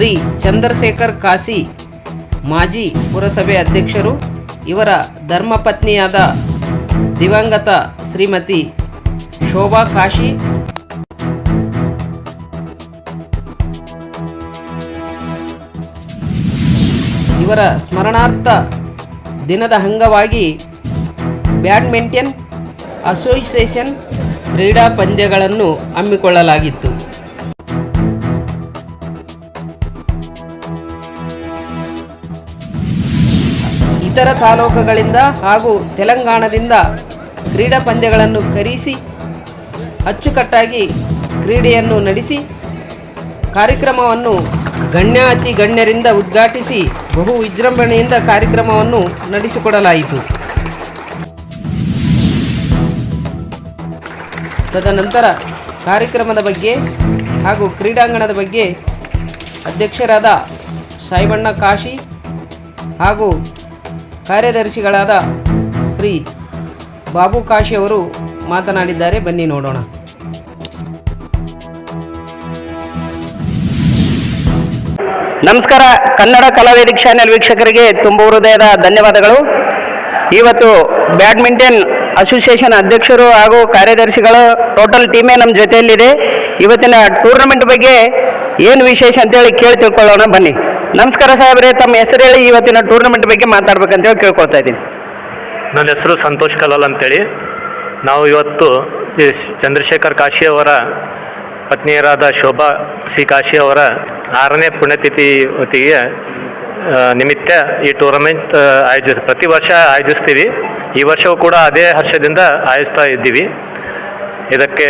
ಶ್ರೀ ಚಂದ್ರಶೇಖರ್ ಕಾಶಿ ಮಾಜಿ ಪುರಸಭೆ ಅಧ್ಯಕ್ಷರು, ಇವರ ಧರ್ಮಪತ್ನಿಯಾದ ದಿವಂಗತ ಶ್ರೀಮತಿ ಶೋಭಾ ಕಾಶಿ. ಇವರ ಸ್ಮರಣಾರ್ಥ ದಿನದ ಅಂಗವಾಗಿ ಬ್ಯಾಡ್ಮಿಂಟನ್ ಅಸೋಸಿಯೇಷನ್ ಕ್ರೀಡಾ ಪಂದ್ಯಗಳನ್ನು ಹಮ್ಮಿಕೊಳ್ಳಲಾಗಿತ್ತು. ಇತರ ತಾಲೂಕುಗಳಿಂದ ಹಾಗೂ ತೆಲಂಗಾಣದಿಂದ ಕ್ರೀಡಾ ಪಂದ್ಯಗಳನ್ನು ಕರೆಸಿ, ಅಚ್ಚುಕಟ್ಟಾಗಿ ಕ್ರೀಡೆಯನ್ನು ನಡೆಸಿ, ಕಾರ್ಯಕ್ರಮವನ್ನು ಗಣ್ಯಾತಿ ಗಣ್ಯರಿಂದ ಉದ್ಘಾಟಿಸಿ ಬಹು ವಿಜೃಂಭಣೆಯಿಂದ ಕಾರ್ಯಕ್ರಮವನ್ನು ನಡೆಸಿಕೊಡಲಾಯಿತು. ತದನಂತರ ಕಾರ್ಯಕ್ರಮದ ಬಗ್ಗೆ ಹಾಗೂ ಕ್ರೀಡಾಂಗಣದ ಬಗ್ಗೆ ಅಧ್ಯಕ್ಷರಾದ ಸಾಯಿಬಣ್ಣ ಕಾಶಿ ಹಾಗೂ ಕಾರ್ಯದರ್ಶಿಗಳಾದ ಶ್ರೀ ಬಾಬು ಕಾಶಿ ಅವರು ಮಾತನಾಡಿದ್ದಾರೆ. ಬನ್ನಿ ನೋಡೋಣ. ನಮಸ್ಕಾರ. ಕನ್ನಡ ಕಲಾವೇದಿಕ್ ಚಾನೆಲ್ ವೀಕ್ಷಕರಿಗೆ ತುಂಬ ಹೃದಯದ ಧನ್ಯವಾದಗಳು. ಇವತ್ತು ಬ್ಯಾಡ್ಮಿಂಟನ್ ಅಸೋಸಿಯೇಷನ್ ಅಧ್ಯಕ್ಷರು ಹಾಗೂ ಕಾರ್ಯದರ್ಶಿಗಳು ಟೋಟಲ್ ಟೀಮೇ ನಮ್ಮ ಜೊತೆಯಲ್ಲಿದೆ. ಇವತ್ತಿನ ಟೂರ್ನಮೆಂಟ್ ಬಗ್ಗೆ ಏನು ವಿಶೇಷ ಅಂತೇಳಿ ಕೇಳಿ ತಿಳ್ಕೊಳ್ಳೋಣ. ಬನ್ನಿ. ನಮಸ್ಕಾರ ಸಾಹೇಬ್ರೆ, ತಮ್ಮ ಹೆಸರು ಹೇಳಿ ಇವತ್ತಿನ ಟೂರ್ನಮೆಂಟ್ ಬಗ್ಗೆ ಮಾತಾಡ್ಬೇಕಂತೇಳಿ ಕೇಳ್ಕೊಳ್ತಾ ಇದ್ದೀನಿ. ನನ್ನ ಹೆಸರು ಸಂತೋಷ್ ಕಲಾಲ್ ಅಂತೇಳಿ. ನಾವು ಇವತ್ತು ಚಂದ್ರಶೇಖರ್ ಕಾಶಿ ಅವರ ಪತ್ನಿಯರಾದ ಶೋಭಾ ಸಿ ಕಾಶಿ ಅವರ ಆರನೇ ಪುಣ್ಯತಿಥಿ ಹೊತ್ತಿಗೆ ನಿಮಿತ್ತ ಈ ಟೂರ್ನಮೆಂಟ್ ಆಯೋಜಿಸ್ ಪ್ರತಿ ವರ್ಷ ಆಯೋಜಿಸ್ತೀವಿ. ಈ ವರ್ಷವೂ ಕೂಡ ಅದೇ ಹರ್ಷದಿಂದ ಆಯೋಜಿಸ್ತಾ ಇದ್ದೀವಿ. ಇದಕ್ಕೆ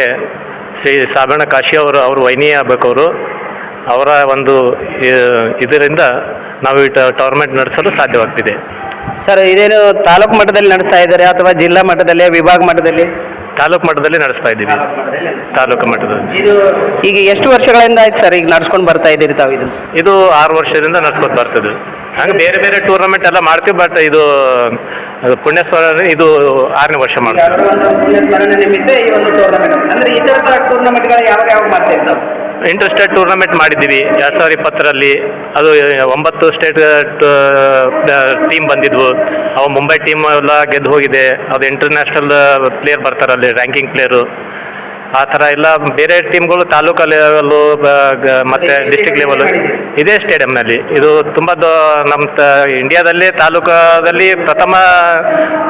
ಶ್ರೀ ಸಾಬಣ್ಣ ಕಾಶಿ ಅವರು ಅವರು ವೈನಿ ಆಗ್ಬೇಕವರು ಅವರ ಒಂದು ಇದರಿಂದ ನಾವು ಈ ಟೂರ್ನಮೆಂಟ್ ನಡೆಸಲು ಸಾಧ್ಯವಾಗ್ತಿದೆ. ಸರ್ ಇದೇನು ತಾಲೂಕು ಮಟ್ಟದಲ್ಲಿ ನಡೆಸ್ತಾ ಇದ್ದಾರೆ ಅಥವಾ ಜಿಲ್ಲಾ ಮಟ್ಟದಲ್ಲಿ ವಿಭಾಗ ಮಟ್ಟದಲ್ಲಿ? ತಾಲೂಕು ಮಟ್ಟದಲ್ಲಿ ನಡೆಸ್ತಾ ಇದ್ದೀವಿ. ತಾಲೂಕು ಮಟ್ಟದಲ್ಲಿ ಇದು ಈಗ ಎಷ್ಟು ವರ್ಷಗಳಿಂದ ಆಯ್ತು ಸರ್ ಈಗ ನಡ್ಸ್ಕೊಂಡು ಬರ್ತಾ ಇದ್ದೀರಿ ತಾವು ಇದು ಇದು ಆರು ವರ್ಷದಿಂದ ನಡ್ಸ್ಕೊಂಡು ಬರ್ತದೆ. ಹಂಗೆ ಬೇರೆ ಬೇರೆ ಟೂರ್ನಮೆಂಟ್ ಎಲ್ಲ ಮಾಡ್ತೀವಿ ಬಟ್ ಇದು ಪುಣ್ಯಸ್ಮರ ಪುಣ್ಯ ಸ್ಮರಣೆ ಇದು ಆರನೇ ವರ್ಷ ಮಾಡ್ತೀವಿ. ಇಂಟರ್ಸ್ಟೇಟ್ ಟೂರ್ನಮೆಂಟ್ ಮಾಡಿದ್ದೀವಿ. ಎರಡು ಸಾವಿರದ ಇಪ್ಪತ್ತರಲ್ಲಿ ಅದು, ಒಂಬತ್ತು ಸ್ಟೇಟ್ ಟೀಮ್ ಬಂದಿದ್ವು. ಅವು ಮುಂಬೈ ಟೀಮ್ ಎಲ್ಲ ಗೆದ್ದು ಹೋಗಿದೆ. ಅದು ಇಂಟರ್ನ್ಯಾಷನಲ್ ಪ್ಲೇಯರ್ ಬರ್ತಾರಲ್ಲಿ ರ್ಯಾಂಕಿಂಗ್ ಪ್ಲೇಯರು ಆ ಥರ ಎಲ್ಲ ಬೇರೆ ಟೀಮ್ಗಳು ತಾಲೂಕು ಲೆವೆಲ್ಲು ಮತ್ತು ಡಿಸ್ಟಿಕ್ ಲೆವೆಲ್ ಇದೇ ಸ್ಟೇಡಿಯಂನಲ್ಲಿ ಇದು ತುಂಬ ನಮ್ಮ ತ ಇಂಡಿಯಾದಲ್ಲಿ ತಾಲೂಕಾದಲ್ಲಿ ಪ್ರಥಮ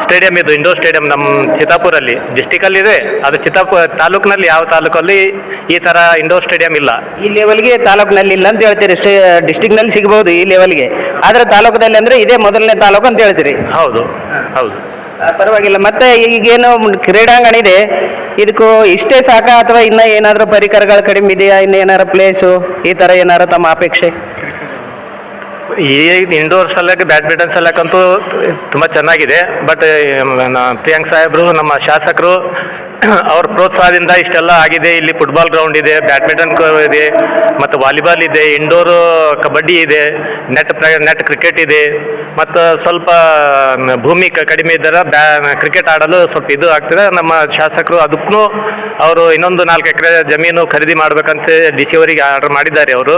ಸ್ಟೇಡಿಯಂ ಇದು ಇಂಡೋರ್ ಸ್ಟೇಡಿಯಂ ನಮ್ಮ ಚಿತ್ತಾಪುರಲ್ಲಿ. ಡಿಸ್ಟಿಕಲ್ಲಿ ಇದೆ. ಅದು ಚಿತ್ತಾಪುರ ತಾಲೂಕಿನಲ್ಲಿ ಯಾವ ತಾಲೂಕಲ್ಲಿ ಈ ಥರ ಇಂಡೋರ್ ಸ್ಟೇಡಿಯಂ ಇಲ್ಲ. ಈ ಲೆವೆಲ್ಗೆ ತಾಲೂಕಿನಲ್ಲಿ ಇಲ್ಲ ಅಂತ ಹೇಳ್ತೀರಿ. ಡಿಸ್ಟಿಕ್ನಲ್ಲಿ ಸಿಗಬಹುದು ಈ ಲೆವೆಲ್ಗೆ ಆದರೆ ತಾಲೂಕದಲ್ಲಿ ಅಂದ್ರೆ ಇದೇ ಮೊದಲನೇ ತಾಲೂಕು ಅಂತ ಹೇಳ್ತೀರಿ. ಹೌದು. ಹೌದು. ಪರವಾಗಿಲ್ಲ. ಮತ್ತೆ ಈಗೇನು ಕ್ರೀಡಾಂಗಣ ಇದೆ. ಇದಕ್ಕೂ ಇಷ್ಟೇ ಸಾಕ ಅಥವಾ ಇನ್ನ ಏನಾದರೂ ಪರಿಕರಗಳು ಕಡಿಮೆ ಇದೆಯಾ? ಇನ್ನ ಏನಾರ ಪ್ಲೇಸು ಈ ತರ ಏನಾರ ತಮ್ಮ ಅಪೇಕ್ಷೆ? ಈ ಇಂಡೋರ್ ಸಲಕ್ಕೆ ಬ್ಯಾಡ್ಮಿಂಟನ್ ಸಲಕ್ಕಂತೂ ತುಂಬ ಚೆನ್ನಾಗಿದೆ. ಬಟ್ ಪ್ರಿಯಾಂಕ್ ಸಾಹೇಬ್ರು, ನಮ್ಮ ಶಾಸಕರು ಅವ್ರ ಪ್ರೋತ್ಸಾಹದಿಂದ ಇಷ್ಟೆಲ್ಲ ಆಗಿದೆ. ಇಲ್ಲಿ ಫುಟ್ಬಾಲ್ ಗ್ರೌಂಡ್ ಇದೆ ಬ್ಯಾಡ್ಮಿಂಟನ್ ಇದೆ, ಮತ್ತು ವಾಲಿಬಾಲ್ ಇದೆ ಇಂಡೋರು ಕಬಡ್ಡಿ ಇದೆ ನೆಟ್ ನೆಟ್ ಕ್ರಿಕೆಟ್ ಇದೆ, ಮತ್ತು ಸ್ವಲ್ಪ ಭೂಮಿ ಕಡಿಮೆ ಇದ್ದರೆ ಬ್ಯಾ ಕ್ರಿಕೆಟ್ ಆಡಲು ಸ್ವಲ್ಪ ಇದು ಆಗ್ತದೆ. ನಮ್ಮ ಶಾಸಕರು ಅದಕ್ಕೂ ಅವರು ಇನ್ನೊಂದು ನಾಲ್ಕು ಎಕರೆ ಜಮೀನು ಖರೀದಿ ಮಾಡಬೇಕಂತ ಡಿ ಸಿ ಅವರಿಗೆ ಆರ್ಡರ್ ಮಾಡಿದ್ದಾರೆ ಅವರು.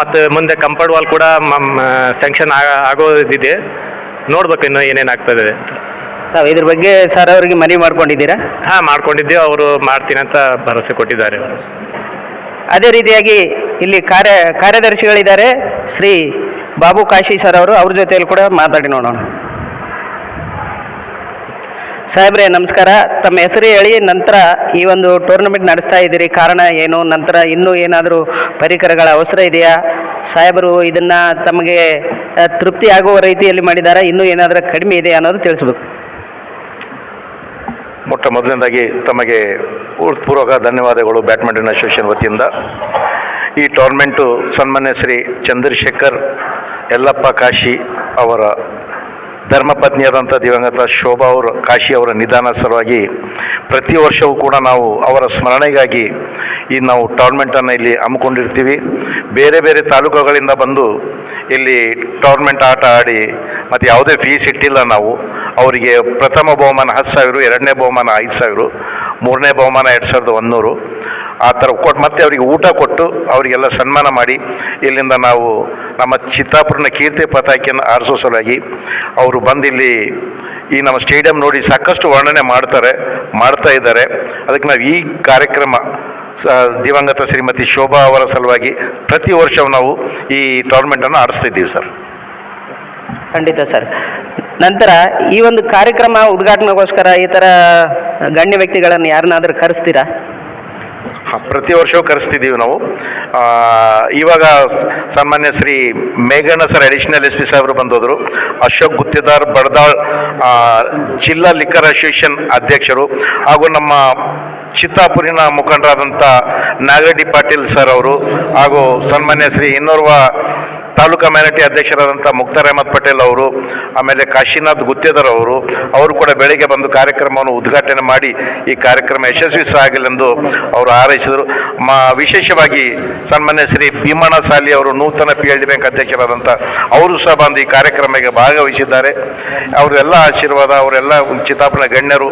ಮತ್ತು ಮುಂದೆ ಕಂಪೌಂಡ್ ವಾಲ್ ಕೂಡ ಸ್ಯಾಂಕ್ಷನ್ ಆಗೋದಿದೆ. ನೋಡ್ಬೇಕು ಇನ್ನು ಏನೇನು ಆಗ್ತದೆ ಅಂತ. ತಾವು ಇದ್ರ ಬಗ್ಗೆ ಸರ್ ಅವರಿಗೆ ಮನವಿ ಮಾಡ್ಕೊಂಡಿದ್ದೀರಾ? ಹಾ ಮಾಡ್ಕೊಂಡಿದ್ದೀವಿ. ಅವರು ಮಾಡ್ತೀನಿ ಅಂತ ಭರವಸೆ ಕೊಟ್ಟಿದ್ದಾರೆ ಅವರು. ಅದೇ ರೀತಿಯಾಗಿ ಇಲ್ಲಿ ಕಾರ್ಯ ಕಾರ್ಯದರ್ಶಿಗಳಿದ್ದಾರೆ. ಶ್ರೀ ಬಾಬು ಕಾಶಿ ಸರ್ ಅವರು ಅವ್ರ ಜೊತೆಯಲ್ಲಿ ಕೂಡ ಮಾತಾಡಿ ನೋಡೋಣ. ಸಾಹೇಬ್ರೆ ನಮಸ್ಕಾರ. ತಮ್ಮ ಹೆಸರು ಹೇಳಿ ನಂತರ ಈ ಒಂದು ಟೂರ್ನಮೆಂಟ್ ನಡೆಸ್ತಾ ಇದ್ದೀರಿ. ಕಾರಣ ಏನು? ನಂತರ ಇನ್ನೂ ಏನಾದರೂ ಪರಿಕರಗಳ ಅವಸರ ಇದೆಯಾ? ಸಾಹೇಬರು ಇದನ್ನ ತಮಗೆ ಆ, ತೃಪ್ತಿ ಆಗುವ ರೀತಿಯಲ್ಲಿ ಮಾಡಿದಾರಾ? ಇನ್ನೂ ಏನಾದರೂ ಕಡಿಮೆ ಇದೆಯಾ ಅನ್ನೋದು ತಿಳಿಸ್ಬೇಕು. ಮೊಟ್ಟ ಮೊದಲನೇದಾಗಿ ತಮಗೆ ಪೂರ್ವಕ ಧನ್ಯವಾದಗಳು ಬ್ಯಾಡ್ಮಿಂಟನ್ ಅಸೋಸಿಯೇಷನ್ ವತಿಯಿಂದ. ಈ ಟೂರ್ನಮೆಂಟು ಸನ್ಮಾನ್ಯ ಶ್ರೀ ಚಂದ್ರಶೇಖರ್ ಯಲ್ಲಪ್ಪ ಕಾಶಿ ಅವರ ಧರ್ಮಪತ್ನಿಯಾದಂಥ ದಿವಂಗತ ಶೋಭಾ ಅವರು ಕಾಶಿ ಅವರ ನಿಧಾನ ಸಲುವಾಗಿ ಪ್ರತಿ ವರ್ಷವೂ ಕೂಡ ನಾವು ಅವರ ಸ್ಮರಣೆಗಾಗಿ ಈ ನಾವು ಟೂರ್ನಮೆಂಟನ್ನು ಇಲ್ಲಿ ಹಮ್ಮಿಕೊಂಡಿರ್ತೀವಿ. ಬೇರೆ ಬೇರೆ ತಾಲೂಕುಗಳಿಂದ ಬಂದು ಇಲ್ಲಿ ಟೂರ್ನಮೆಂಟ್ ಆಟ ಆಡಿ ಮತ್ತು ಯಾವುದೇ ಫೀಸ್ ಇಟ್ಟಿಲ್ಲ ನಾವು. ಅವರಿಗೆ ಪ್ರಥಮ ಬಹುಮಾನ ಹತ್ತು ಸಾವಿರ, ಎರಡನೇ ಬಹುಮಾನ ಐದು ಸಾವಿರ, ಮೂರನೇ ಬಹುಮಾನ ಎರಡು ಸಾವಿರದ ಒಂದೂರು. ಆ ಥರ ಕೊಟ್ಟು ಮತ್ತೆ ಅವರಿಗೆ ಊಟ ಕೊಟ್ಟು ಅವರಿಗೆಲ್ಲ ಸನ್ಮಾನ ಮಾಡಿ ಇಲ್ಲಿಂದ ನಾವು ನಮ್ಮ ಚಿತ್ತಾಪುರನ ಕೀರ್ತಿ ಪತಾಕಿಯನ್ನು ಆರಿಸೋ ಸಲುವಾಗಿ ಅವರು ಬಂದಿಲ್ಲಿ ಈ ನಮ್ಮ ಸ್ಟೇಡಿಯಂ ನೋಡಿ ಸಾಕಷ್ಟು ವರ್ಣನೆ ಮಾಡ್ತಾರೆ, ಮಾಡ್ತಾ ಇದ್ದಾರೆ. ಅದಕ್ಕೆ ನಾವು ಈ ಕಾರ್ಯಕ್ರಮ ದಿವಂಗತ ಶ್ರೀಮತಿ ಶೋಭಾ ಅವರ ಸಲುವಾಗಿ ಪ್ರತಿ ವರ್ಷವೂ ನಾವು ಈ ಟೂರ್ನಮೆಂಟನ್ನು ಆಡಿಸ್ತಿದ್ದೀವಿ ಸರ್. ಖಂಡಿತ ಸರ್. ನಂತರ ಈ ಒಂದು ಕಾರ್ಯಕ್ರಮ ಉದ್ಘಾಟನೆಗೋಸ್ಕರ ಈ ಥರ ಗಣ್ಯ ವ್ಯಕ್ತಿಗಳನ್ನು ಯಾರನ್ನಾದ್ರೂ ಕರೆಸ್ತೀರಾ? ಪ್ರತಿ ವರ್ಷವೂ ಕರೆಸ್ತಿದ್ದೀವಿ ನಾವು. ಇವಾಗ ಸಾಮಾನ್ಯ ಶ್ರೀ ಮೇಘಣ್ಣ ಸರ್ ಅಡಿಷನಲ್ ಎಸ್ ಪಿ ಸಾಹೇಬರು ಬಂದೋದ್ರು. ಅಶೋಕ್ ಗುತ್ತಿದಾರ್ ಬಡದಾಳ್ ಜಿಲ್ಲಾ ಲಿಕ್ಕರ್ ಅಸೋಸಿಯೇಷನ್ ಅಧ್ಯಕ್ಷರು ಹಾಗೂ ನಮ್ಮ ಚಿತ್ತಾಪುರಿನ ಮುಖಂಡರಾದಂಥ ನಾಗಡ್ಡಿ ಪಾಟೀಲ್ ಸರ್ ಅವರು ಹಾಗೂ ಸನ್ಮಾನ್ಯ ಶ್ರೀ ಇನ್ನೋರ್ವ ತಾಲೂಕಾ ಮ್ಯಾನಿಟಿ ಅಧ್ಯಕ್ಷರಾದಂಥ ಮುಕ್ತಾರ್ ಅಹಮದ್ ಪಟೇಲ್ ಅವರು, ಆಮೇಲೆ ಕಾಶಿನಾಥ್ ಗುತ್ತೇದರ್ ಅವರು ಅವರು ಕೂಡ ಬೆಳಿಗ್ಗೆ ಬಂದು ಕಾರ್ಯಕ್ರಮವನ್ನು ಉದ್ಘಾಟನೆ ಮಾಡಿ ಈ ಕಾರ್ಯಕ್ರಮ ಯಶಸ್ವಿ ಸಾಗಲೆಂದು ಅವರು ಹಾರೈಸಿದರು. ಮಾ, ವಿಶೇಷವಾಗಿ ಸನ್ಮಾನ್ಯ ಶ್ರೀ ಭೀಮಣ್ಣ ಸಾಲಿ ಅವರು ನೂತನ ಪಿ ಎಲ್ ಡಿ ಬ್ಯಾಂಕ್ ಅಧ್ಯಕ್ಷರಾದಂಥ ಅವರು ಸಹ ಬಂದು ಈ ಕಾರ್ಯಕ್ರಮಕ್ಕೆ ಭಾಗವಹಿಸಿದ್ದಾರೆ. ಅವರೆಲ್ಲ ಆಶೀರ್ವಾದ, ಅವರೆಲ್ಲ ಚಿತಾಪನ ಗಣ್ಯರು.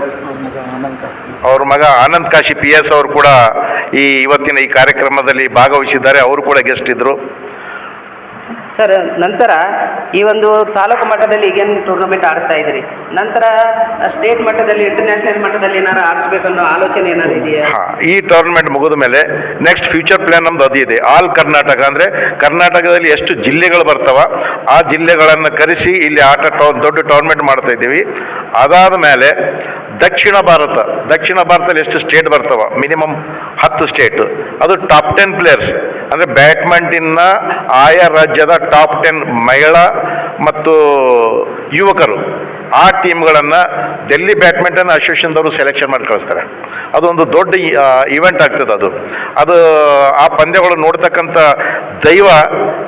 ಅವ್ರ ಮಗ ಆನಂದ್ ಕಾಶಿ ಪಿ ಎಸ್ ಅವರು ಕೂಡ ಈ ಇವತ್ತಿನ ಈ ಕಾರ್ಯಕ್ರಮದಲ್ಲಿ ಭಾಗವಹಿಸಿದ್ದಾರೆ. ಅವರು ಕೂಡ ಗೆಸ್ಟ್ ಇದ್ದರು. ಸರ್, ನಂತರ ಈ ಒಂದು ತಾಲೂಕು ಮಟ್ಟದಲ್ಲಿ ಈಗೇನು ಟೂರ್ನಮೆಂಟ್ ಆಡ್ತಾ ಇದ್ದೀರಿ? ನಂತರ ಸ್ಟೇಟ್ ಮಟ್ಟದಲ್ಲಿ ಇಂಟರ್ನ್ಯಾಷನಲ್ ಮಟ್ಟದಲ್ಲಿ ಏನಾರು ಆಡಿಸ್ಬೇಕನ್ನೋ ಆಲೋಚನೆ ಏನಾರು ಇದೆಯಾ? ಈ ಟೂರ್ನಮೆಂಟ್ ಮುಗಿದ ಮೇಲೆ ನೆಕ್ಸ್ಟ್ ಫ್ಯೂಚರ್ ಪ್ಲಾನ್ ನಮ್ದು ಅದು ಇದೆ. ಆಲ್ ಕರ್ನಾಟಕ ಅಂದ್ರೆ ಕರ್ನಾಟಕದಲ್ಲಿ ಎಷ್ಟು ಜಿಲ್ಲೆಗಳು ಬರ್ತಾವ, ಆ ಜಿಲ್ಲೆಗಳನ್ನು ಕರೆಸಿ ಇಲ್ಲಿ ಆಟ ದೊಡ್ಡ ಟೂರ್ನಮೆಂಟ್ ಮಾಡ್ತಾ ಇದ್ದೀವಿ. ಅದಾದ ಮೇಲೆ ದಕ್ಷಿಣ ಭಾರತ, ದಕ್ಷಿಣ ಭಾರತದಲ್ಲಿ ಎಷ್ಟು ಸ್ಟೇಟ್ ಬರ್ತಾವ? ಮಿನಿಮಮ್ ಹತ್ತು ಸ್ಟೇಟ್ ಅದು ಟಾಪ್ ಟೆನ್ ಪ್ಲೇಯರ್ಸ್ ಅಂದರೆ ಬ್ಯಾಡ್ಮಿಂಟನ್ನ ಆಯಾ ರಾಜ್ಯದ ಟಾಪ್ ಟೆನ್ ಮಹಿಳಾ ಮತ್ತು ಯುವಕರು ಆ ಟೀಮ್ಗಳನ್ನು ಡೆಲ್ಲಿ ಬ್ಯಾಡ್ಮಿಂಟನ್ ಅಸೋಸಿಯೇಷನ್ದವರು ಸೆಲೆಕ್ಷನ್ ಮಾಡಿ ಕಳಿಸ್ತಾರೆ. ಅದೊಂದು ದೊಡ್ಡ ಇವೆಂಟ್ ಆಗ್ತದೆ ಅದು. ಅದು, ಆ ಪಂದ್ಯಗಳು ನೋಡ್ತಕ್ಕಂಥ ದೈವ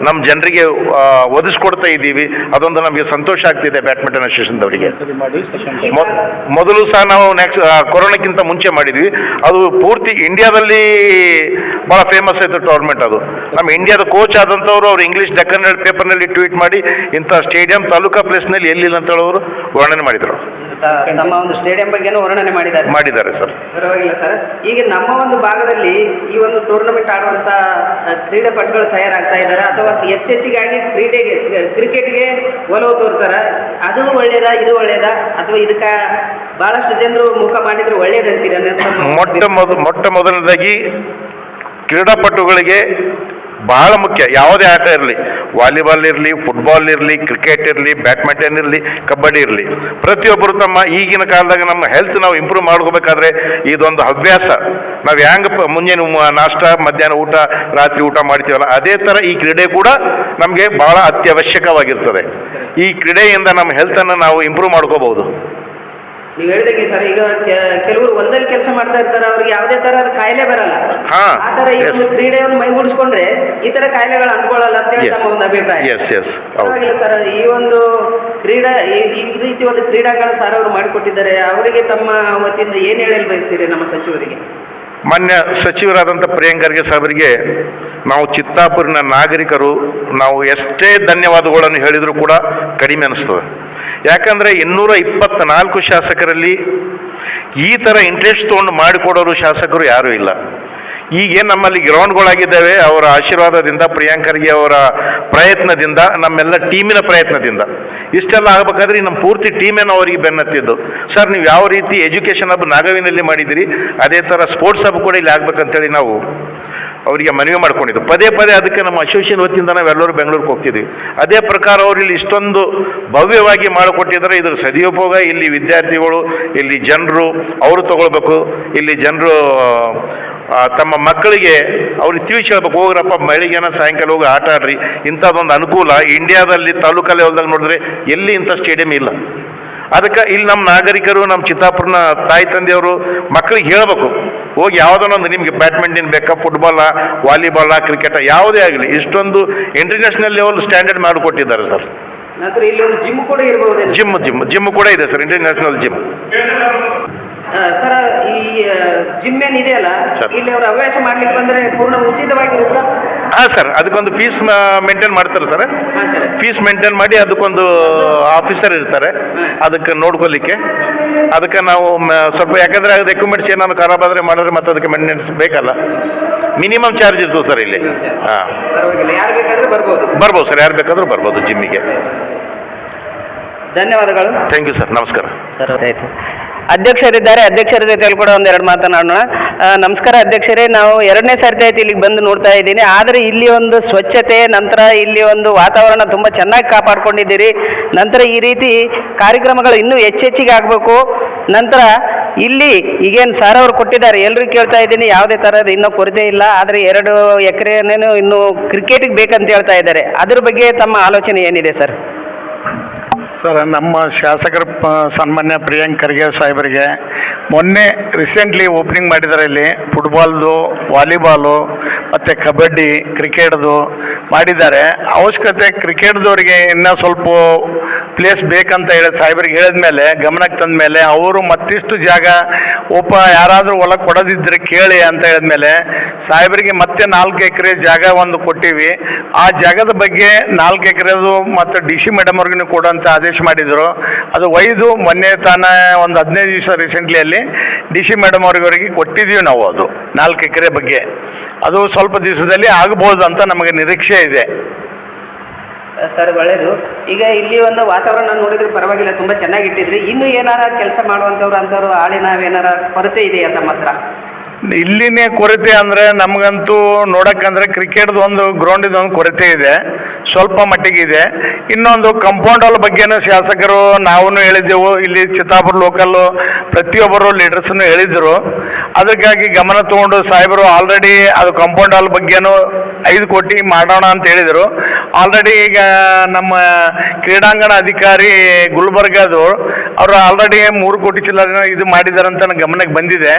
ನಮ್ಮ ಜನರಿಗೆ ಒದಗಿಸ್ಕೊಡ್ತಾ ಇದ್ದೀವಿ. ಅದೊಂದು ನಮಗೆ ಸಂತೋಷ ಆಗ್ತಿದೆ ಬ್ಯಾಡ್ಮಿಂಟನ್ ಅಸೋಸಿಯೇಷನ್ದವರಿಗೆ. ಮೊದಲು ಸಹ ನಾವು ನೆಕ್ಸ್ಟ್ ಕೊರೋನಾಕ್ಕಿಂತ ಮುಂಚೆ ಮಾಡಿದ್ವಿ. ಅದು ಪೂರ್ತಿ ಇಂಡಿಯಾದಲ್ಲಿ ಭಾಳ ಫೇಮಸ್ ಆಯಿತು ಟೂರ್ನಮೆಂಟ್ ಅದು. ನಮ್ಮ ಇಂಡಿಯಾದ ಕೋಚ್ ಆದಂಥವ್ರು ಅವ್ರು ಇಂಗ್ಲೀಷ್ ಡೆಕ್ಕನ್ ಪೇಪರ್ನಲ್ಲಿ ಟ್ವೀಟ್ ಮಾಡಿ ಇಂಥ ಸ್ಟೇಡಿಯಂ ತಾಲೂಕಾ ಪ್ಲೇಸ್ನಲ್ಲಿ ಎಲ್ಲಿಲ್ಲ ಅಂತ ಹೇಳೋರು ವರ್ಣನೆ ಮಾಡಿದರು. ತಮ್ಮ ಒಂದು ಸ್ಟೇಡಿಯಂ ಬಗ್ಗೆನೂ ವರ್ಣನೆ ಮಾಡಿದ್ದಾರೆ. ಮಾಡಿದ್ದಾರೆ ಸರ್. ಪರವಾಗಿಲ್ಲ ಸರ್. ಈಗ ನಮ್ಮ ಒಂದು ಭಾಗದಲ್ಲಿ ಈ ಒಂದು ಟೂರ್ನಮೆಂಟ್ ಆಡುವಂತ ಕ್ರೀಡಾ ಕ್ರೀಡಾಪಟುಗಳು ತಯಾರಾಗ್ತಾ ಇದ್ದಾರೆ. ಅಥವಾ ಹೆಚ್ಚೆಚ್ಚಿಗಾಗಿ ಕ್ರೀಡೆಗೆ ಕ್ರಿಕೆಟ್ಗೆ ಒಲವು ತೋರ್ತಾರ. ಅದು ಒಳ್ಳೇದಾ ಇದು ಒಳ್ಳೇದ? ಅಥವಾ ಇದಕ್ಕ ಬಹಳಷ್ಟು ಜನರು ಮುಖ ಮಾಡಿದ್ರೆ ಒಳ್ಳೇದಂತೀರ ಮೊಟ್ಟ ಮೊದ ಮೊಟ್ಟ ಮೊದಲನೇದಾಗಿ ಕ್ರೀಡಾಪಟುಗಳಿಗೆ ಬಹಳ ಮುಖ್ಯ. ಯಾವುದೇ ಆಟ ಇರಲಿ, ವಾಲಿಬಾಲ್ ಇರಲಿ ಫುಟ್ಬಾಲ್ ಇರಲಿ ಕ್ರಿಕೆಟ್ ಇರಲಿ ಬ್ಯಾಡ್ಮಿಂಟನ್ ಇರಲಿ, ಕಬಡ್ಡಿ ಇರಲಿ. ಪ್ರತಿಯೊಬ್ಬರು ತಮ್ಮ ಈಗಿನ ಕಾಲದಾಗ ನಮ್ಮ ಹೆಲ್ತ್ ನಾವು ಇಂಪ್ರೂವ್ ಮಾಡ್ಕೋಬೇಕಾದ್ರೆ ಇದೊಂದು ಹವ್ಯಾಸ. ನಾವು ಹ್ಯಾಂಗ ಪ- ಮುಂಜಾನೆ ನಾಷ್ಟ, ಮಧ್ಯಾಹ್ನ ಊಟ, ರಾತ್ರಿ ಊಟ ಮಾಡ್ತೀವಲ್ಲ, ಅದೇ ಥರ ಈ ಕ್ರೀಡೆ ಕೂಡ ನಮಗೆ ಬಹಳ ಅತ್ಯವಶ್ಯಕವಾಗಿರ್ತದೆ. ಈ ಕ್ರೀಡೆಯಿಂದ ನಮ್ಮ ಹೆಲ್ತನ್ನು ನಾವು ಇಂಪ್ರೂವ್ ಮಾಡ್ಕೋಬಹುದು. ನೀವು ಹೇಳಿದಂಗೆ ಸರ್ ಈಗ ಕೆಲವರು ಹೊಲದಲ್ಲಿ ಕೆಲಸ ಮಾಡ್ತಾ ಇರ್ತಾರೆ ಅವ್ರಿಗೆ ಯಾವುದೇ ತರಹದ ಕಾಯಿಲೆ ಬರಲ್ಲ. ಹಾ, ಆ ತರ ಈ ಒಂದು. ಕ್ರೀಡೆಯನ್ನು ಮೈಗೂಡಿಸ್ಕೊಂಡ್ರೆ ಈ ತರ ಕಾಯಿಲೆಗಳು ಅಂದ್ಕೊಳ್ಳಲ್ಲ ಅಂತ ಹೇಳಿ. ನಮ್ಮ ಒಂದು ಅಭಿಪ್ರಾಯ. ಎಸ್ ಎಸ್ ಹೌದು. ಪರವಾಗಿಲ್ಲ ಸರ್ ಈ ಒಂದು ಕ್ರೀಡಾ ಈ- ಈ ರೀತಿ ಒಂದು ಕ್ರೀಡಾಂಗಣ ಸರ್ ಅವರು ಮಾಡಿಕೊಟ್ಟಿದ್ದಾರೆ ಅವರಿಗೆ ತಮ್ಮ ವತಿಯಿಂದ ಏನು ಹೇಳಲು ಬಯಸ್ತೀರಿ ನಮ್ಮ ಸಚಿವರಿಗೆ? ಮಾನ್ಯ ಸಚಿವರಾದಂಥ ಪ್ರಿಯಾಂಕರ್ಗೆ ಸಾಹೇಬರಿಗೆ ನಾವು ಚಿತ್ತಾಪುರಿನ ನಾಗರಿಕರು ನಾವು ಎಷ್ಟೇ ಧನ್ಯವಾದಗಳನ್ನು ಹೇಳಿದರೂ ಕೂಡ ಕಡಿಮೆ ಅನಿಸ್ತದೆ. ಯಾಕಂದರೆ ಇನ್ನೂರ ಇಪ್ಪತ್ನಾಲ್ಕು ಶಾಸಕರಲ್ಲಿ ಈ ಥರ ಇಂಟ್ರೆಸ್ಟ್ ತೊಗೊಂಡು ಮಾಡಿಕೊಡೋರು ಶಾಸಕರು ಯಾರೂ ಇಲ್ಲ. ಈಗೇನು ನಮ್ಮಲ್ಲಿ ಗ್ರೌಂಡ್ಗಳಾಗಿದ್ದಾವೆ ಅವರ ಆಶೀರ್ವಾದದಿಂದ, ಪ್ರಿಯಾಂಕರಿಗೆ ಅವರ ಪ್ರಯತ್ನದಿಂದ, ನಮ್ಮೆಲ್ಲ ಟೀಮಿನ ಪ್ರಯತ್ನದಿಂದ. ಇಷ್ಟೆಲ್ಲ ಆಗಬೇಕಾದ್ರೆ ನಮ್ಮ ಪೂರ್ತಿ ಟೀಮೇನು ಅವರಿಗೆ ಬೆನ್ನತ್ತಿದ್ದು. ಸರ್, ನೀವು ಯಾವ ರೀತಿ ಎಜುಕೇಷನ್ ಹಬ್ ನಾಗವಿನಲ್ಲಿ ಮಾಡಿದಿರಿ ಅದೇ ಥರ ಸ್ಪೋರ್ಟ್ಸ್ ಹಬ್ ಕೂಡ ಇಲ್ಲಿ ಆಗ್ಬೇಕಂತೇಳಿ ನಾವು ಅವರಿಗೆ ಮನವಿ ಮಾಡ್ಕೊಂಡಿದ್ದು. ಪದೇ ಪದೇ ಅದಕ್ಕೆ ನಮ್ಮ ಅಸೋಸಿಯೇಷನ್ ವತಿಯಿಂದ ನಾವೆಲ್ಲರೂ ಬೆಂಗಳೂರಿಗೆ ಹೋಗ್ತಿದ್ವಿ. ಅದೇ ಪ್ರಕಾರ ಅವರು ಇಲ್ಲಿ ಇಷ್ಟೊಂದು ಭವ್ಯವಾಗಿ ಮಾಡಿಕೊಟ್ಟಿದ್ದಾರೆ. ಇದ್ರ ಸದುಪಯೋಗ ಇಲ್ಲಿ ವಿದ್ಯಾರ್ಥಿಗಳು, ಇಲ್ಲಿ ಜನರು ಅವರು ತಗೊಳ್ಬೇಕು. ಇಲ್ಲಿ ಜನರು ತಮ್ಮ ಮಕ್ಕಳಿಗೆ ಅವ್ರಿಗೆ ತಿಳಿಸಿ ಹೇಳ್ಬೇಕು. ಹೋಗ್ರಪ್ಪ, ಮಳಿಗೆನ ಸಾಯಂಕಾಲ ಹೋಗಿ ಆಟ ಆಡ್ರಿ. ಇಂಥದ್ದೊಂದು ಅನುಕೂಲ ಇಂಡಿಯಾದಲ್ಲಿ ತಾಲೂಕಾ ಲೆವೆಲ್ದಾಗ ನೋಡಿದ್ರೆ ಎಲ್ಲಿ ಇಂಥ ಸ್ಟೇಡಿಯಂ ಇಲ್ಲ. ಅದಕ್ಕೆ ಇಲ್ಲಿ ನಮ್ಮ ನಾಗರಿಕರು ನಮ್ಮ ಚಿತ್ತಾಪುರನ ತಾಯಿ ತಂದೆಯವರು ಮಕ್ಕಳಿಗೆ ಹೇಳ್ಬೇಕು. ಹೋಗಿ ಒಂದು ನಿಮಗೆ ಬ್ಯಾಡ್ಮಿಂಟನ್ ಬೇಕಾ ಫುಟ್ಬಾಲ ವಾಲಿಬಾಲ ಕ್ರಿಕೆಟ ಯಾವುದೇ ಆಗಲಿ ಇಷ್ಟೊಂದು ಇಂಟರ್ನ್ಯಾಷನಲ್ ಲೆವೆಲ್ ಸ್ಟ್ಯಾಂಡರ್ಡ್ ಮಾಡಿಕೊಟ್ಟಿದ್ದಾರೆ ಸರ್ ನಂತರ ಇಲ್ಲಿ ಒಂದು ಜಿಮ್ ಕೂಡ ಇರ್ಬೋದು ಜಿಮ್ ಜಿಮ್ ಜಿಮ್ ಕೂಡ ಇದೆ ಸರ್ ಇಂಟರ್ನ್ಯಾಷನಲ್ ಜಿಮ್ ಸರ್ ಈ ಜಿಮ್ ಏನಿದೆಯಲ್ಲ. ಇಲ್ಲಿ ಅವರು ಹವ್ಯಾಸ ಮಾಡ್ಲಿಕ್ಕೆ ಬಂದ್ರೆ ಪೂರ್ಣ ಉಚಿತವಾಗಿರುತ್ತಾ? ಹಾಂ ಸರ್ ಅದಕ್ಕೊಂದು ಫೀಸ್ ಮೇಂಟೈನ್ ಮಾಡ್ತಾರೆ ಸರ್ ಫೀಸ್ ಮೇಂಟೈನ್ ಮಾಡಿ ಅದಕ್ಕೊಂದು ಆಫೀಸರ್ ಇರ್ತಾರೆ. ಅದಕ್ಕೆ ನೋಡ್ಕೊಲಿಕ್ಕೆ. ಅದಕ್ಕೆ ನಾವು ಮ- ಸ್ವಲ್ಪ ಯಾಕಂದ್ರೆ ಅದು ಎಕ್ವಿಪ್ಮೆಂಟ್ಸ್ ಏನಾದ್ರು ಖರಾಬ್ ಆದರೆ ಮಾಡಿದ್ರೆ ಮತ್ತೆ ಅದಕ್ಕೆ ಮೇಂಟೆನೆನ್ಸ್ ಬೇಕಲ್ಲ. ಮಿನಿಮಮ್ ಚಾರ್ಜ್ ಇರ್ತದೆ ಸರ್ ಇಲ್ಲಿ. ಹಾಂ. ಬೇಕಾದ್ರೆ ಬರ್ಬೋದು. ಬರ್ಬೋದು ಸರ್ ಯಾರು ಬೇಕಾದರೂ ಬರ್ಬೋದು ಜಿಮ್ಮಿಗೆ. ಧನ್ಯವಾದಗಳು. ಥ್ಯಾಂಕ್ ಯು ಸರ್ ನಮಸ್ಕಾರ. ಸರ್ ಆಯ್ತು. ಅಧ್ಯಕ್ಷರಿದ್ದಾರೆ. ಅಧ್ಯಕ್ಷರ ಜೊತೆ ಕೂಡ ಎರಡು ಮಾತನಾಡೋಣ. ನಮಸ್ಕಾರ ಅಧ್ಯಕ್ಷರೇ. ನಾವು ಎರಡನೇ ಸರ್ತಿ ಆಯ್ತು ಇಲ್ಲಿಗೆ ಬಂದು ನೋಡ್ತಾ ಇದ್ದೀನಿ. ಆದರೆ ಇಲ್ಲಿ ಒಂದು ಸ್ವಚ್ಛತೆ, ನಂತರ ಇಲ್ಲಿ ಒಂದು ವಾತಾವರಣ ತುಂಬ ಚೆನ್ನಾಗಿ ಕಾಪಾಡ್ಕೊಂಡಿದ್ದೀರಿ. ನಂತರ ಈ ರೀತಿ ಕಾರ್ಯಕ್ರಮಗಳು ಇನ್ನೂ ಹೆಚ್ಚೆಚ್ಚಿಗೆ ಆಗಬೇಕು. ನಂತರ ಇಲ್ಲಿ ಈಗೇನು ಸಾರ್ ಅವರು ಕೊಟ್ಟಿದ್ದಾರೆ. ಎಲ್ಲರೂ ಕೇಳ್ತಾ ಇದ್ದೀನಿ. ಯಾವುದೇ ಥರದ ಇನ್ನೂ ಕೊರತೆ ಇಲ್ಲ. ಆದರೆ ಎರಡು ಎಕರೆನೇನು ಇನ್ನು ಕ್ರಿಕೆಟಿಗೆ ಬೇಕಂತ ಹೇಳ್ತಾ ಇದ್ದಾರೆ. ಅದ್ರ ಬಗ್ಗೆ ತಮ್ಮ ಆಲೋಚನೆ ಏನಿದೆ ಸರ್ ಸರ್, ನಮ್ಮ ಶಾಸಕರ ಸನ್ಮಾನ್ಯ ಪ್ರಿಯಾಂಕ್ ಖರ್ಗೆ ಸಾಹೇಬರಿಗೆ ಮೊನ್ನೆ ರೀಸೆಂಟ್ಲಿ ಓಪನಿಂಗ್ ಮಾಡಿದ್ದಾರೆ ಇಲ್ಲಿ. ಫುಟ್ಬಾಲ್ದು ವಾಲಿಬಾಲು ಮತ್ತು ಕಬಡ್ಡಿ ಕ್ರಿಕೆಟ್ದು ಮಾಡಿದ್ದಾರೆ. ಅವಶ್ಯಕತೆ ಕ್ರಿಕೆಟ್ದವ್ರಿಗೆ ಇನ್ನೂ ಸ್ವಲ್ಪ ಪ್ಲೇಸ್ ಬೇಕಂತ ಹೇಳಿ ಸಾಹೇಬರಿಗೆ ಹೇಳಿದ್ಮೇಲೆ, ಗಮನಕ್ಕೆ ತಂದ ಮೇಲೆ ಅವರು ಮತ್ತಿಷ್ಟು ಜಾಗ ಒಬ್ಬ ಯಾರಾದರೂ ಹೊಲ ಕೊಡದಿದ್ದರೆ ಕೇಳಿ ಅಂತ ಹೇಳಿದ್ಮೇಲೆ ಸಾಹೇಬರಿಗೆ ಮತ್ತೆ ನಾಲ್ಕು ಎಕರೆ ಜಾಗ ಒಂದು ಕೊಟ್ಟಿವಿ. ಆ ಜಾಗದ ಬಗ್ಗೆ ನಾಲ್ಕು ಎಕರೆದು ಮತ್ತು ಡಿ ಸಿ ಮೇಡಮ್ ಅವ್ರಿಗೂ ಕೊಡುವಂಥ ಆದೇಶ ಮಾಡಿದರು. ಅದು ಒಯ್ದು ಮೊನ್ನೆ ತಾನ ಒಂದು ಹದಿನೈದು ದಿವಸ ರೀಸೆಂಟ್ಲಿಯಲ್ಲಿ ಡಿ ಸಿ ಮೇಡಮ್ ಅವ್ರಿಗೆ ಕೊಟ್ಟಿದ್ದೀವಿ ನಾವು ಅದು ನಾಲ್ಕು ಎಕರೆ ಬಗ್ಗೆ. ಅದು ಸ್ವಲ್ಪ ದಿವಸದಲ್ಲಿ ಆಗ್ಬೋದು ಅಂತ ನಮಗೆ ನಿರೀಕ್ಷೆ ಇದೆ. ಸರ್ ಒಳ್ಳೇದು. ಈಗ ಇಲ್ಲಿ ಒಂದು ವಾತಾವರಣ ನೋಡಿದ್ರೆ ಪರವಾಗಿಲ್ಲ, ತುಂಬ ಚೆನ್ನಾಗಿಟ್ಟಿದ್ರಿ ಇನ್ನು ಏನಾರ ಕೆಲಸ ಮಾಡುವಂಥವ್ರು ಅಂಥವ್ರು ಆಳಿ ನಾವೇನಾರ ಕೊರತೆ ಇದೆಯಾ ತಮ್ಮ ಹತ್ರ? ಇಲ್ಲಿನೇ ಕೊರತೆ ಅಂದರೆ ನಮಗಂತೂ ನೋಡಕ್ಕಂದ್ರೆ ಕ್ರಿಕೆಟ್ದು ಒಂದು ಗ್ರೌಂಡಿದ ಒಂದು ಕೊರತೆ ಇದೆ. ಸ್ವಲ್ಪ ಮಟ್ಟಿಗೆ ಇದೆ. ಇನ್ನೊಂದು ಕಂಪೌಂಡ್ ಹಾಲ್ ಬಗ್ಗೆನೂ ಶಾಸಕರು ನಾವೂ ಹೇಳಿದ್ದೆವು. ಇಲ್ಲಿ ಚಿತ್ತಾಪುರ ಲೋಕಲ್ಲು ಪ್ರತಿಯೊಬ್ಬರು ಲೀಡರ್ಸನ್ನು ಹೇಳಿದರು. ಅದಕ್ಕಾಗಿ ಗಮನ ತಗೊಂಡು ಸಾಹೇಬರು ಆಲ್ರೆಡಿ ಅದು ಕಂಪೌಂಡ್ ಹಾಲ್ ಬಗ್ಗೆನೂ ಐದು ಕೋಟಿ ಮಾಡೋಣ ಅಂತ ಹೇಳಿದರು. ಆಲ್ರೆಡಿ ಈಗ ನಮ್ಮ ಕ್ರೀಡಾಂಗಣ ಅಧಿಕಾರಿ ಗುಲ್ಬರ್ಗದು ಅವರು ಆಲ್ರೆಡಿ ಮೂರು ಕೋಟಿ ಚಿಲ್ಲರೆ ಇದು ಮಾಡಿದ್ದಾರೆ ಅಂತ ಗಮನಕ್ಕೆ ಬಂದಿದೆ.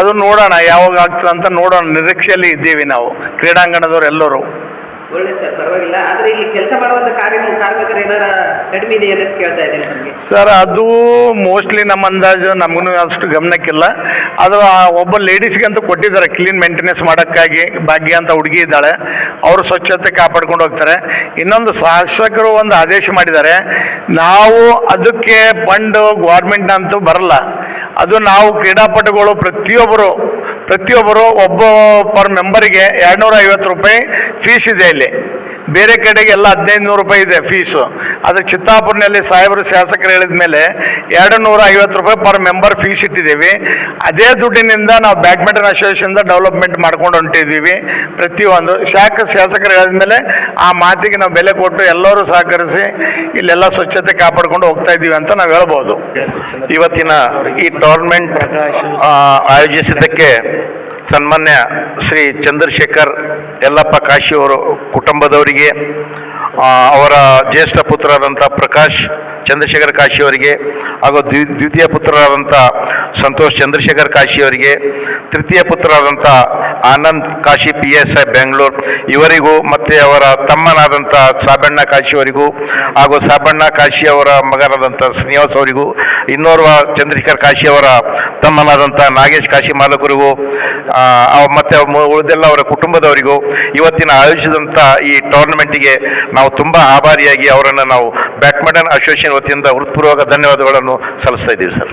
ಅದು ನೋಡೋಣ, ಯಾವಾಗ ಆಗ್ತದೆ ಅಂತ ನೋಡೋಣ. ನಿರೀಕ್ಷೆಯಲ್ಲಿ ಇದ್ದೀವಿ ನಾವು, ಕ್ರೀಡಾಂಗಣದವ್ರು ಎಲ್ಲರೂ. ಒಳ್ಳೇದು ಸರ್, ಪರವಾಗಿಲ್ಲ. ಆದರೆ ಇಲ್ಲಿ ಕೆಲಸ ಮಾಡುವಂಥ ಕಾರ್ಯ ಕಾರ್ಮಿಕರು ಏನಾರ ಕಡಿಮೆ ಅಂತ ಕೇಳ್ತಾ ಇದ್ದೀನಿ ಸರ್, ಅದು ಮೋಸ್ಟ್ಲಿ ನಮ್ಮ ಅಂದಾಜು ನಮಗೂ ಅಷ್ಟು ಗಮನಕ್ಕಿಲ್ಲ. ಅದು ಒಬ್ಬ ಅಂತ ಕೊಟ್ಟಿದ್ದಾರೆ ಕ್ಲೀನ್ ಮೇಂಟೆನೆನ್ಸ್ ಮಾಡೋಕ್ಕಾಗಿ ಭಾಗ್ಯ ಅಂತ ಹುಡುಗಿ ಇದ್ದಾಳೆ. ಅವರು ಸ್ವಚ್ಛತೆ ಕಾಪಾಡ್ಕೊಂಡು ಹೋಗ್ತಾರೆ. ಇನ್ನೊಂದು ಶಾಸಕರು ಒಂದು ಆದೇಶ ಮಾಡಿದ್ದಾರೆ. ನಾವು ಅದಕ್ಕೆ ಫಂಡ್ ಗೌರ್ಮೆಂಟ್ ಅಂತೂ ಬರಲ್ಲ. ಅದು ನಾವು ಕ್ರೀಡಾಪಟುಗಳು ಪ್ರತಿಯೊಬ್ಬರು ಪ್ರತಿಯೊಬ್ಬರು ಒಬ್ಬ ಪರ್ ಮೆಂಬರಿಗೆ ಎರಡುನೂರ ಐವತ್ತು ರೂಪಾಯಿ ಫೀಸ್ ಇದೆ ಇಲ್ಲಿ. ಬೇರೆ ಕಡೆಗೆ ಎಲ್ಲ ಹದಿನೈದು ನೂರು ರೂಪಾಯಿ ಇದೆ ಫೀಸು ಅದು ಚಿತ್ತಾಪುರ್ನಲ್ಲಿ ಸಾಹೇಬರು ಶಾಸಕರು ಹೇಳಿದ ಮೇಲೆ ಎರಡು ನೂರ ಐವತ್ತು ರೂಪಾಯಿ ಪರ್ ಮೆಂಬರ್ ಫೀಸ್ ಇಟ್ಟಿದ್ದೀವಿ. ಅದೇ ದುಡ್ಡಿನಿಂದ ನಾವು ಬ್ಯಾಡ್ಮಿಂಟನ್ ಅಸೋಸಿಯೇಷನ್ದ ಡೆವಲಪ್ಮೆಂಟ್ ಮಾಡ್ಕೊಂಡು ಹೊಂಟಿದ್ದೀವಿ. ಪ್ರತಿಯೊಂದು ಶಾಖ ಶಾಸಕರು ಹೇಳಿದ ಮೇಲೆ ಆ ಮಾತಿಗೆ ನಾವು ಬೆಲೆ ಕೊಟ್ಟು ಎಲ್ಲರೂ ಸಹಕರಿಸಿ ಇಲ್ಲೆಲ್ಲ ಸ್ವಚ್ಛತೆ ಕಾಪಾಡ್ಕೊಂಡು ಹೋಗ್ತಾ ಇದ್ದೀವಿ ಅಂತ ನಾವು ಹೇಳ್ಬೋದು. ಇವತ್ತಿನ ಈ ಟೂರ್ನಮೆಂಟ್ ಆಯೋಜಿಸಿದ್ದಕ್ಕೆ ಸನ್ಮಾನ್ಯ ಶ್ರೀ ಚಂದ್ರಶೇಖರ್ ಯಲ್ಲಪ್ಪ ಕಾಶಿ ಅವರು ಕುಟುಂಬದವರಿಗೆ ಅವರ ಜ್ಯೇಷ್ಠ ಪುತ್ರರಾದಂಥ ಪ್ರಕಾಶ್ ಚಂದ್ರಶೇಖರ್ ಕಾಶಿಯವರಿಗೆ ಹಾಗೂ ದ್ವಿ, ದ್ವಿತೀಯ ಪುತ್ರರಾದಂಥ ಸಂತೋಷ್ ಚಂದ್ರಶೇಖರ್ ಕಾಶಿ ಅವರಿಗೆ, ತೃತೀಯ ಪುತ್ರರಾದಂಥ Anand Kashi P S I Bengaluru ಇವರಿಗೂ ಮತ್ತು ಅವರ ತಮ್ಮನಾದಂಥ ಸಾಬಣ್ಣ ಕಾಶಿಯವರಿಗೂ ಹಾಗೂ ಸಾಬಣ್ಣ ಕಾಶಿ ಅವರ ಮಗನಾದಂಥ ಶ್ರೀನಿವಾಸ್ ಅವರಿಗೂ, ಇನ್ನೋರ್ವ ಚಂದ್ರಶೇಖರ್ ಕಾಶಿ ಅವರ ತಮ್ಮನಾದಂಥ ನಾಗೇಶ್ ಕಾಶಿ ಮಾಲಕರಿಗೂ ಮತ್ತು ಉಳಿದೆಲ್ಲ ಅವರ ಕುಟುಂಬದವರಿಗೂ ಇವತ್ತಿನ ಆಯೋಜಿಸಿದಂಥ ಈ ಟೂರ್ನಮೆಂಟಿಗೆ ನಾವು ತುಂಬ ಆಭಾರಿಯಾಗಿ ಅವರನ್ನು ನಾವು ಬ್ಯಾಡ್ಮಿಂಟನ್ ಅಸೋಸಿಯೇಷನ್ ವತಿಯಿಂದ ಹೃತ್ಪೂರ್ವಕ ಧನ್ಯವಾದಗಳನ್ನು ಸಲ್ಲಿಸ್ತಾ ಇದ್ದೀವಿ ಸರ್.